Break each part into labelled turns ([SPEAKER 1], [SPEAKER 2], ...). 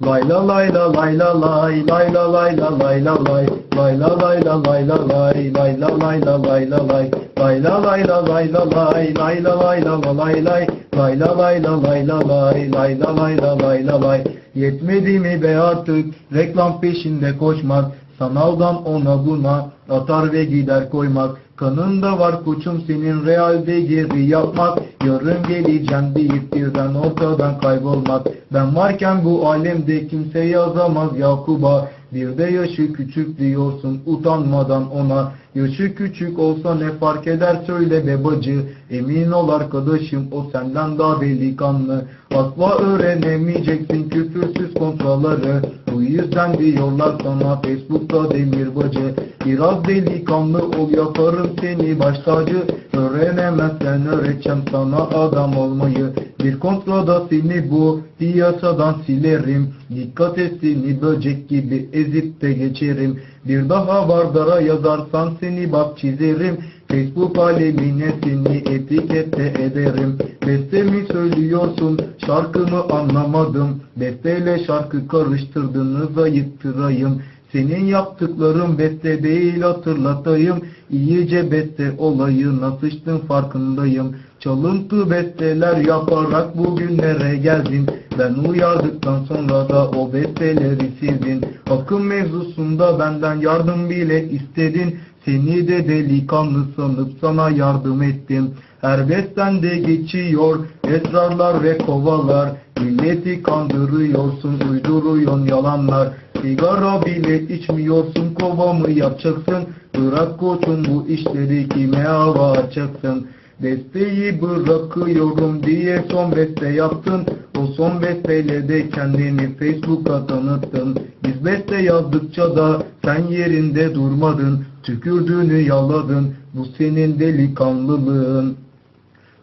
[SPEAKER 1] Lay la lay la lay la lay lay la lay la lay la lay lay la lay la lay la lay lay la lay la lay la lay lay la lay la lay la lay lay la lay la la lay lay lay la lay la lay la lay lay la lay la lay la lay Yetmedi mi be artık reklam peşinde koşmak Sanaldan ona buna atar ve gider koymak Kanında var koçum senin realde geri yapmak. Yarın geleceğim deyip birden ortadan kaybolmak. Ben varken bu alemde kimse yazamaz Yakub'a. Bir de yaşı küçük diyorsun utanmadan ona Yaşı küçük olsa ne fark eder söyle be bacı. Emin ol arkadaşım o senden daha delikanlı. Asla öğrenemeyeceksin küfürsüz kontraları. Bu yüzden diyorlar sana Facebook'ta demir bacı. Biraz delikanlı ol yaparım seni baş tacı. Öğrenemezsen öğreteceğim sana adam olmayı. Bir kontrada seni bu piyasadan silerim. Dikkat et seni böcek gibi ezip de geçerim Bir daha bardara yazarsan seni bak çizerim. Facebook alemine seni etikette ederim. Beste mi söylüyorsun? Şarkımı anlamadım? Besteyle şarkı karıştırdınız ayıptırayım senin yaptıkların beste değil hatırlatayım. İyice beste olayına sıçtın farkındayım. Çalıntı besteler yaparak bugünlere geldin Ben uyardıktan sonra da o besteleri sildin. Akım mevzusunda benden yardım bile istedin. Seni de delikanlı sanıp sana yardım ettim. Her besten de geçiyor esrarlar ve kovalar. Milleti kandırıyorsun uyduruyorsun yalanlar. Sigara bile içmiyorsun kova mı yapacaksın? Bırak koçum bu işleri kime hava açacaksın Besteyi bırakıyorum diye son beste yaptın. O son besteyle de kendini Facebook'a tanıttın. Biz beste yazdıkça da sen yerinde durmadın. Tükürdüğünü yaladın. Bu senin delikanlılığın.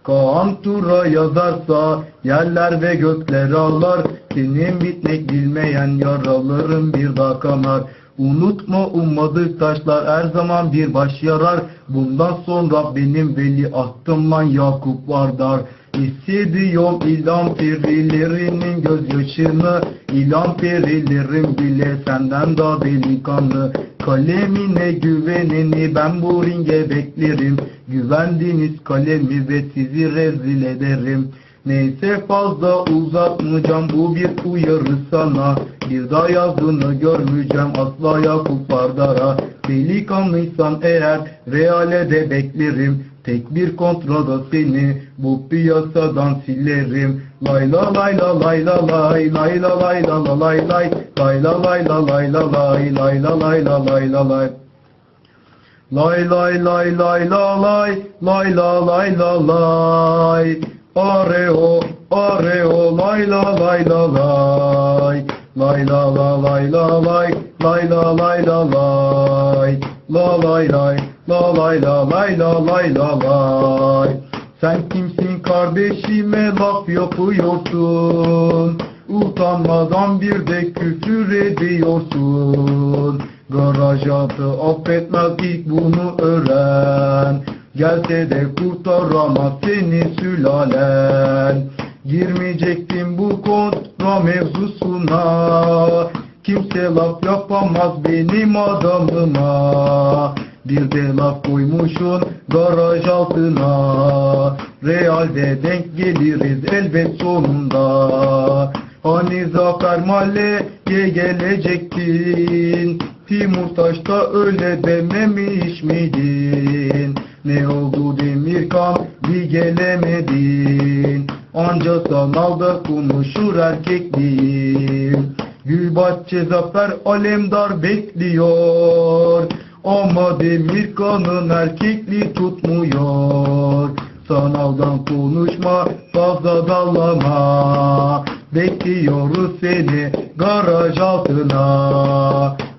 [SPEAKER 1] Kaan Tura yazarsa yerler ve gökler ağlar. Senin bitmek bilmeyen yaraların bir daha kanar Unutma ummadık taşlar her zaman bir baş yarar. Bundan sonra benim veli ahtımdan Yakup Vardar. Hissediyorum ilan perilerinin gözyaşını. İlan perilerim bile senden daha delikanlı. Kalemine güveneni ben bu ringe beklerim. Güvendiğiniz kalemi ve sizi rezil ederim. Neyse fazla uzatmayacağım bu bir uyarı sana Bir daha yazdığını görmeyeceğim asla Yakup Vardar'a Delikanlıysan eğer reale de beklerim Tek bir kontrada seni bu piyasadan silerim Lay la lay la lay la lay lay la lay la la lay lay Lay la lay la lay la lay lay la lay la lay la lay Lay lay lay lay la lay lay la lay la lay Areo areo lay la lay la lay Lay la la lay la lay. Lay la lay la lay. La lay lay. La lay la lay la lay la lay. Sen kimsin kardeşime laf yapıyorsun? Utanmadan bir de küfür ediyorsun. Garaj atı affetmez ilk bunu öğren. Gelse de kurtaramaz seni sülalen. Girmeyecektim bu kontra mevzusuna Kimse laf yapamaz benim adamıma. Bir de laf koymuşsun garaj altına. Realde denk geliriz elbet sonunda. Hani Zafer Mahalle'ye gelecektin? Timur Taş'ta öyle dememiş miydin? Ne oldu Demirkan? Bir gelemedin Anca sanalda konuşur erkekliğin Gülbahçe Zafer Alemdar bekliyor. Ama Demirkan'ın erkekliği tutmuyor. Sanaldan konuşma fazla dallama. Bekliyoruz seni garaj altına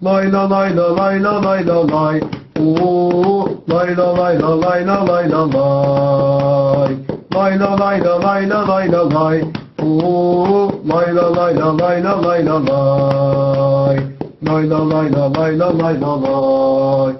[SPEAKER 1] Lay la lay la lay la lay la lay. Oo, lay la lay la lay la lay la lay. Lay la lay la lay la lay la lay. Lay la lay la lay la lay la lay. Lay la lay la lay la lay la lay.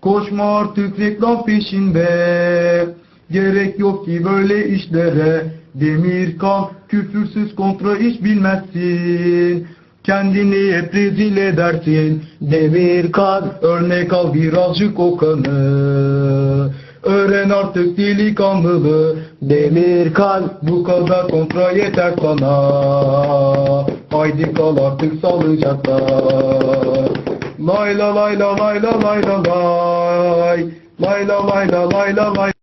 [SPEAKER 1] Koşma artık reklam peşinde. Gerek yok ki böyle işlere. Demirkan küfürsüz kontra iş bilmezsin. Kendini hep rezil edersin. Demirkan örnek al birazcık Okan'ı. Öğren artık delikanlılığı. Demirkan bu kadar kontra yeter sana. Haydi kal artık salıcakta. Lay la lay la lay la lay la lay. Lay la lay la lay la lay